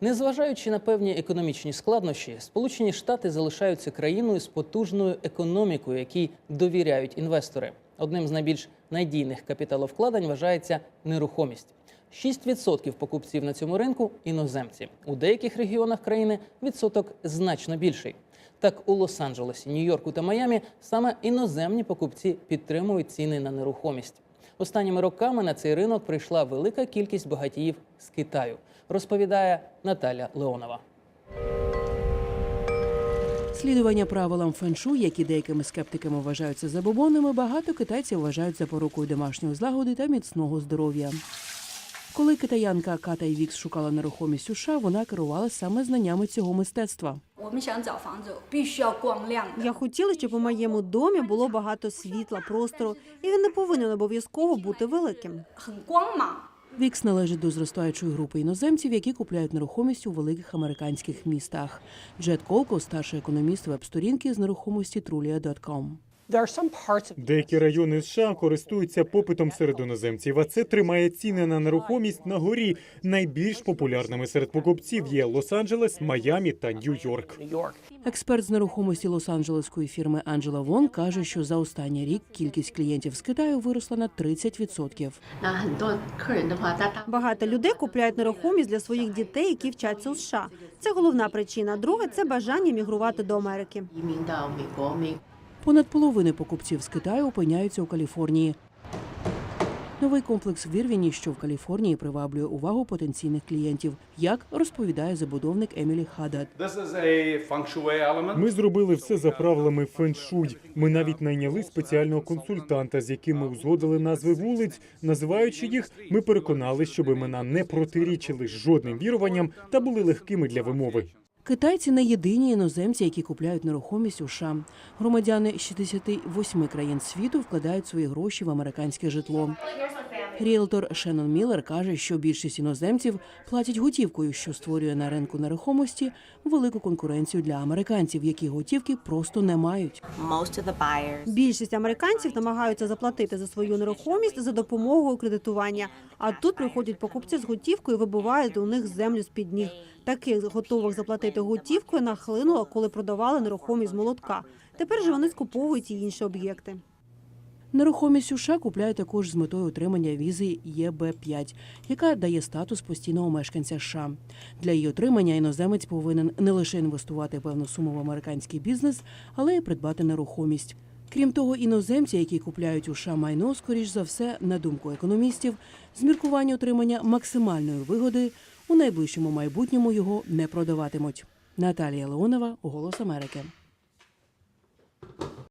Незважаючи на певні економічні складнощі, Сполучені Штати залишаються країною з потужною економікою, якій довіряють інвестори. Одним з найбільш надійних капіталовкладень вважається нерухомість. 6% покупців на цьому ринку іноземці. У деяких регіонах країни відсоток значно більший. Так, у Лос-Анджелесі, Нью-Йорку та Майамі саме іноземні покупці підтримують ціни на нерухомість. Останніми роками на цей ринок прийшла велика кількість багатіїв з Китаю, розповідає Наталя Леонова. Слідування правилам феншу, які деякими скептиками вважаються забобонними, багато китайців вважають запорукою домашньої злагоди та міцного здоров'я. Коли китаянка Ката Вікс шукала нерухомість у США, вона керувалася саме знаннями цього мистецтва. Я хотіла, щоб у моєму домі було багато світла, простору, і він не повинен обов'язково бути великим. Вікс належить до зростаючої групи іноземців, які купляють нерухомість у великих американських містах. Джет Колко, старший економіст веб-сторінки з нерухомості Trulia.com. Деякі райони США користуються попитом серед іноземців, а це тримає ціни на нерухомість на горі. Найбільш популярними серед покупців є Лос-Анджелес, Майамі та Нью-Йорк. Експерт з нерухомості Лос-Анджелеської фірми Анджела Вон каже, що за останній рік кількість клієнтів з Китаю виросла на 30%. Багато людей купляють нерухомість для своїх дітей, які вчаться у США. Це головна причина. Друге це бажання мігрувати до Америки. Понад половини покупців з Китаю опиняються у Каліфорнії. Новий комплекс в Ірвіні, що в Каліфорнії, приваблює увагу потенційних клієнтів, як розповідає забудовник Емілі Хадад. Ми зробили все за правилами феншуй. Ми навіть найняли спеціального консультанта, з яким ми узгодили назви вулиць. Називаючи їх, ми переконали, щоб імена не протирічили жодним віруванням та були легкими для вимови. Китайці не єдині іноземці, які купляють нерухомість у США. Громадяни 68 країн світу вкладають свої гроші в американське житло. Ріелтор Шеннон Міллер каже, що більшість іноземців платять готівкою, що створює на ринку нерухомості велику конкуренцію для американців, які готівки просто не мають. Більшість американців намагаються заплатити за свою нерухомість за допомогою кредитування. А тут приходять покупці з готівкою і вибивають у них землю з під ніг. Таких готових заплатити готівкою нахлинуло, коли продавали нерухомість з молотка. Тепер же вони скуповують і інші об'єкти. Нерухомість у США купляють також з метою отримання візи ЄБ-5, яка дає статус постійного мешканця США. Для її отримання іноземець повинен не лише інвестувати певну суму в американський бізнес, але й придбати нерухомість. Крім того, іноземці, які купляють у США майно, скоріш за все, на думку економістів, з міркування отримання максимальної вигоди у найближчому майбутньому його не продаватимуть. Наталія Леонова, Голос Америки.